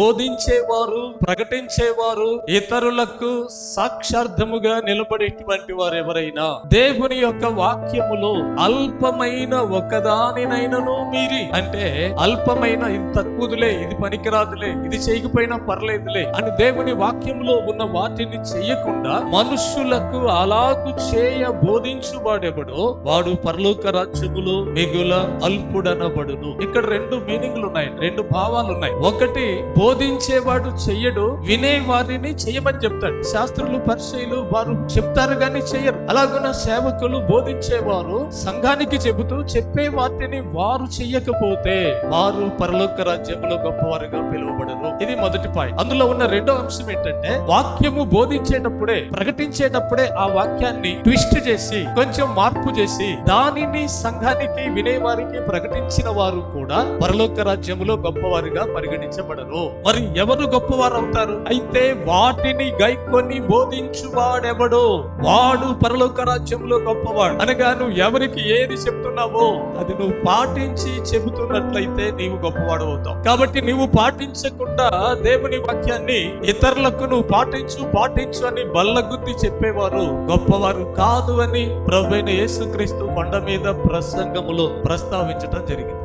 బోధించేవారు ప్రకటించేవారు ఇతరులకు సాక్షార్థముగా నిలబడేటువంటి వారు ఎవరైనా దేవుని యొక్క వాక్యములో అల్పమైన ఒకదానినైనను మీరి అంటే అల్పమైన ఇది తక్కువదిలే ఇది పనికిరాదులే ఇది చేయకపోయినా పర్లేదులే అని దేవుని వాక్యములో ఉన్న వాటిని చేయకుండా మనుష్యులకు అలాగు చేయ బోధించువాడెవడో వాడు పరలోక రాజ్యములో మిగుల అల్పుడనబడును. ఇక్కడ రెండు మీనింగ్లు ఉన్నాయి రెండు భావాలు ఉన్నాయి ఒకటి బో బోధించేవాడు చెయ్యడు వినే వారిని చేయమని చెప్తాడు. శాస్త్రులు పరిచయలు వారు చెప్తారు కానీ చెయ్యరు. అలాగున్న సేవకులు బోధించేవారు సంఘానికి చెబుతూ చెప్పే వాటిని వారు చెయ్యకపోతే వారు పరలోక రాజ్యంలో గొప్పవారుగా పిలువబడరు. ఇది మొదటి పాయింట్. అందులో ఉన్న రెండో అంశం ఏంటంటే వాక్యము బోధించేటప్పుడే ప్రకటించేటప్పుడే ఆ వాక్యాన్ని ట్విస్ట్ చేసి కొంచెం మార్పు చేసి దానిని సంఘానికి వినేవారికి ప్రకటించిన వారు కూడా పరలోక రాజ్యములో గొప్పవారుగా పరిగణించబడరు. మరి ఎవరు గొప్పవారు అవుతారు అయితే వాటిని గైకొని బోధించువాడెవడో? వాడు పరలోక రాజ్యంలో గొప్పవాడు. అనగా నువ్వు ఎవరికి ఏది చెప్తున్నావో అది నువ్వు పాటించి చెబుతున్నట్లయితే నీవు గొప్పవాడు అవుతావు. కాబట్టి నీవు పాటించకుండా దేవుని వాక్యాన్ని ఇతరులకు నువ్వు పాటించు పాటించు అని బల్లగుద్ది చెప్పేవారు గొప్పవారు కాదు అని ప్రభువైన యేసుక్రీస్తు కొండ మీద ప్రసంగములో ప్రస్తావించటం జరిగింది.